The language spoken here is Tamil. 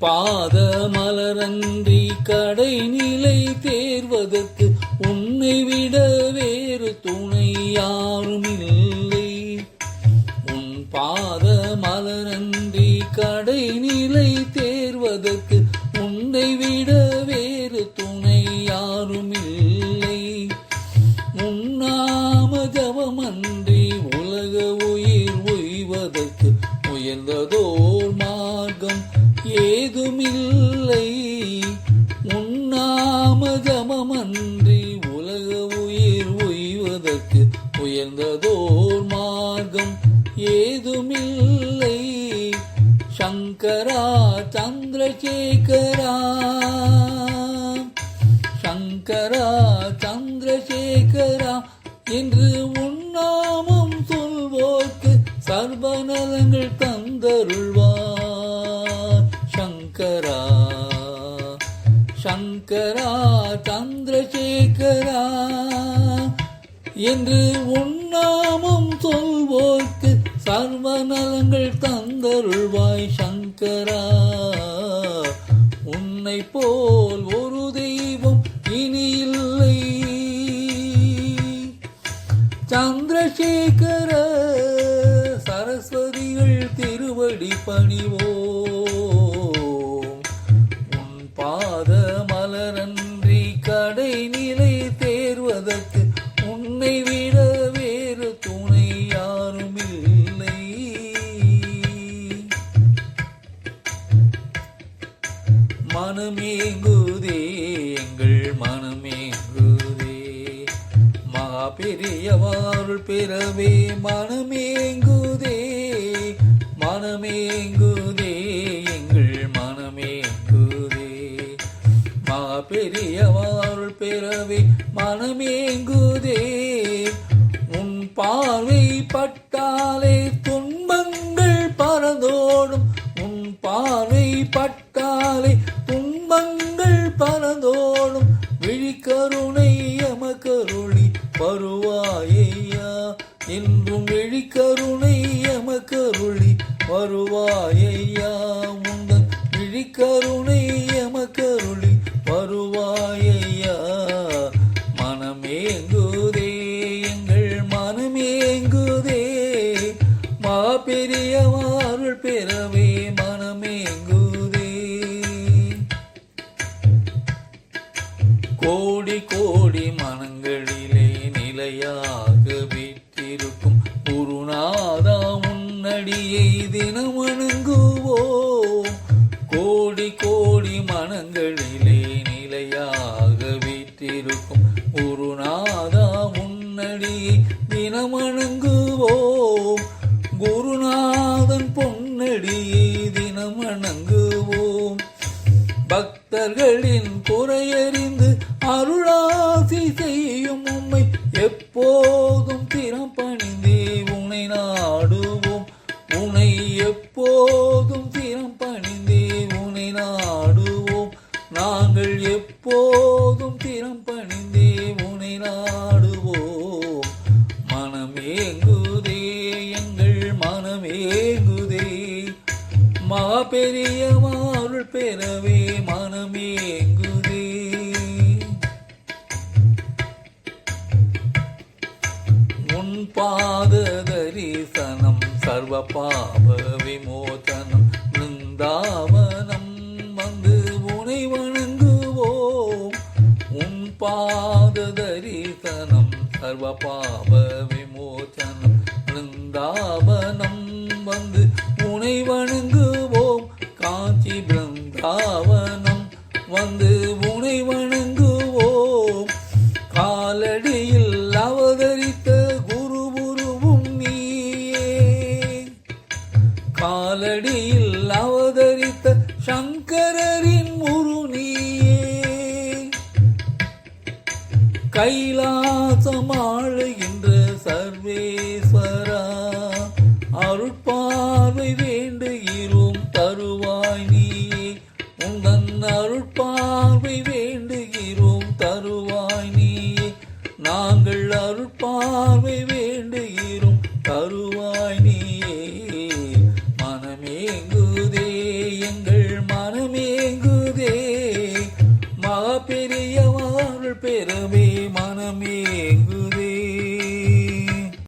பாத மலரன்றி கடை நிலை தேர்வதற்கு உன்னை விட வேறு துணை யாரும் இல்லை உயர்ந்ததோர் மார்க்கம் ஏதுமில்லை. சங்கரா சந்திரசேகரா. சங்கரா சந்திரசேகரா என்று உன்னாமம் சொல்வோர்க்கு சர்வநலங்கள் தந்தருள்வார். சங்கரா சங்கரா சந்திரசேகரா என்று உன் உன்னாமம் சொல்வோர்க்கு சர்வ நலங்கள் தந்தருள்வாய் சங்கரா. மனமே மனமேங்குதே மகா பெரியவாருள் பிறவே மனமேங்குதே மனமேங்குதே எங்கள் மனமேங்குதே மகா பெரியவாருள் பிறவே மனமேங்குதே உன் பார்வை பட்டாலே துன் விழிக்கருணை எமக்கருளி வருவாயையா? என்றும் விழிக்கருணை எமக்கருளி வருவாயையா? உங்கள் விழிக்கருணை எமக்கருளி வருவாயையா? மனமேங்குதே எங்கள் மனமேங்குதே மா கோடி கோடி மனங்களிலே நிலையாக வீற்றிருக்கும் குருநாதா முன்னடியை தினம் வணங்குவோம் கோடி கோடி மனங்களிலே நிலையாக வீற்றிருக்கும் குருநாதா முன்னடியை தினம் வணங்குவோம் அருளாசி செய்யும் உம்மை எப்போதும் திறம் பணிந்தே உனை நாடுவோம். உனை எப்போதும் திறம் பணிந்தே உனை நாடுவோம். நாங்கள் எப்போதும் திறம் பணிந்தே உனை நாடுவோம். மனமேங்குதே எங்கள் மனமேங்குதே. மா பெரிய உன் பாத தரிசனம் சர்வ பாப விமோசனம் பிருந்தாவனம் வந்து உனை வணங்குவோம். உன் பாத தரிசனம் சர்வ பாப விமோச்சனம் பிருந்தாவனம் வந்து சர்வேஸ்வரா அருட்பார்வை வேண்டுகிறோம் தருவாய் நீயே. உந்தன் அருட்பார்வை வேண்டுகிறோம் தருவாய் நீ நாங்கள் அருட்பார்வை வேண்டுகிறோம் தருவாய்